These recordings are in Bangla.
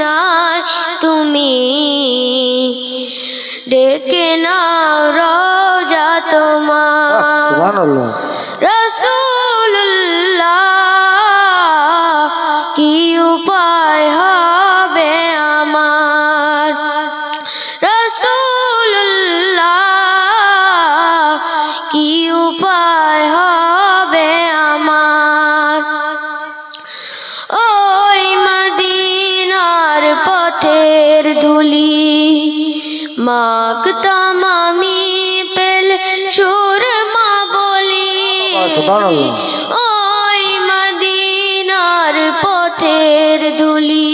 মদিনায় তুমি। ডেকে নাও রোজা তোমার। রসুল্লাহ কি উপায় পথের ধুলি মাগতাম আমি পেল সুরমা বলি। ওই মদিনার পথের ধুলি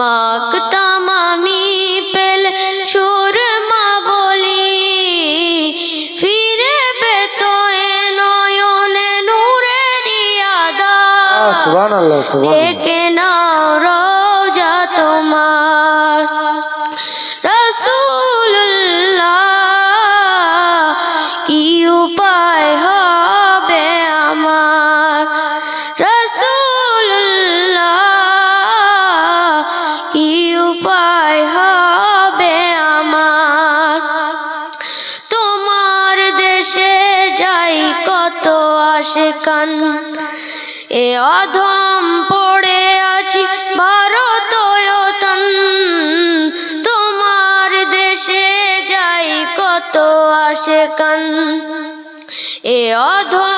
মাগতাম আমি পেল সুরমা বলি। ফিরে পেতো নয়নে নূরের আদা। সুবহানাল্লাহ সুবহানাল্লাহ। আসে কান। এ অধম পড়ে আছি ভারত তোমার দেশে যাই কত আসে কান। এ অধম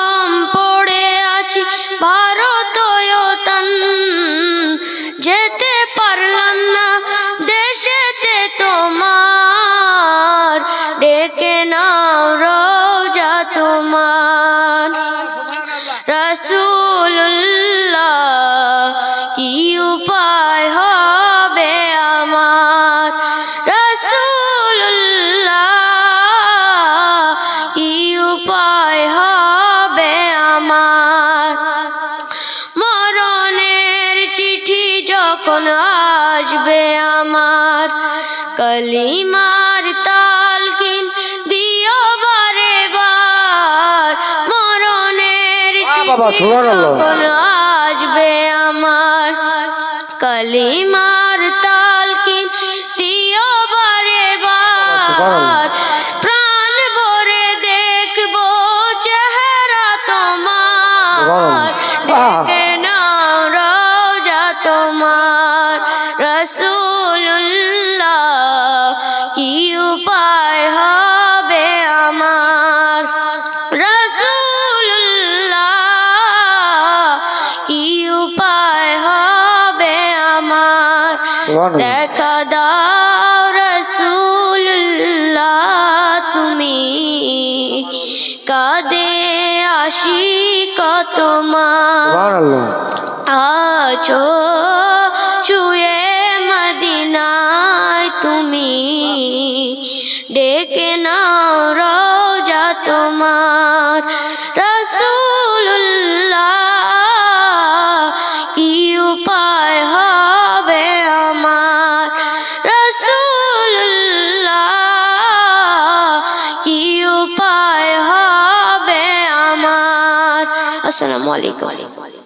যখন আসবে আমার? কলিমার তালকিন দিও বারে বার। মরণের। যখন আসবে আমার? কলিমার তালকিন দিও বারে বার। প্রাণ ভরে দেখব চেহারা তোমার। দেখা দাও রসুল্লাহ তুমি। কাদে আসি কত মা। আছো ছুয়ে মদিনায় তুমি। ডেকে নাও রোজা তোমার। আসসালামু আলাইকুম।